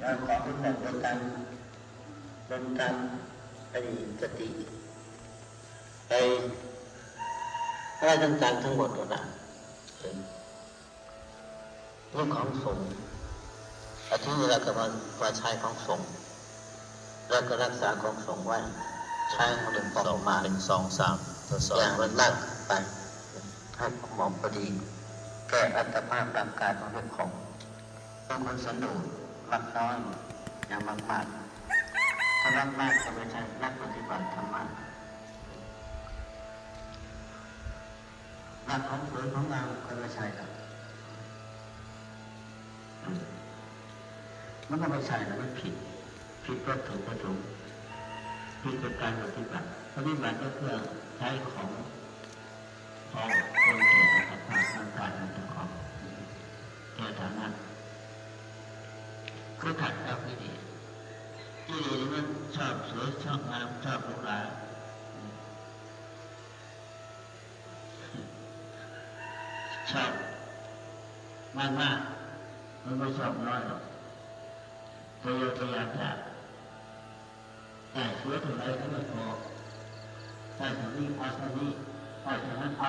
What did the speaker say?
เราขอเป็นแบบเป็นการเป็นการปฏิสติไปอะไรต่างๆทั้งหมดนะเรื่องของสงฆ์อาทิตย์เราก็มามาใช้ของสงฆ์แล้วก็รักษาของสงฆ์ไว้ใช้ของเรื่องพอสปองระมาณหนึ่งสองสามทดสอบอย่างมันมากไปให้เหมาะพอดีแก้อัตภาพร่างกายของเจ้าของบางคนสนุกมักน้อยอย่างมากมากๆถ้ารักมากก็ไม่ใช่นักปฏิบัติธรรมะรักของสวยของงามก็ไม่ใช่ครับ มันก็ไม่ใช่นะมันผิด ผิดก็ถูกก็ถูกผิดกับการปฏิบัติปฏิบัติก็เพื่อใช้ของของคนแก่กับภาพร่างกายของเจ้าของแก่ฐานะคือขัดกับที่ดีที่ดีมันชอบสวยชอบงามชอบหรูหราชอบมากมากมันไม่ชอบน้อยหรอก ตัวโยตัวอยามจะแต่ช่วยถึงไรก็ไม่พอแต่ถึงนี้พอาเท่านี้เอถึงนั้นพอ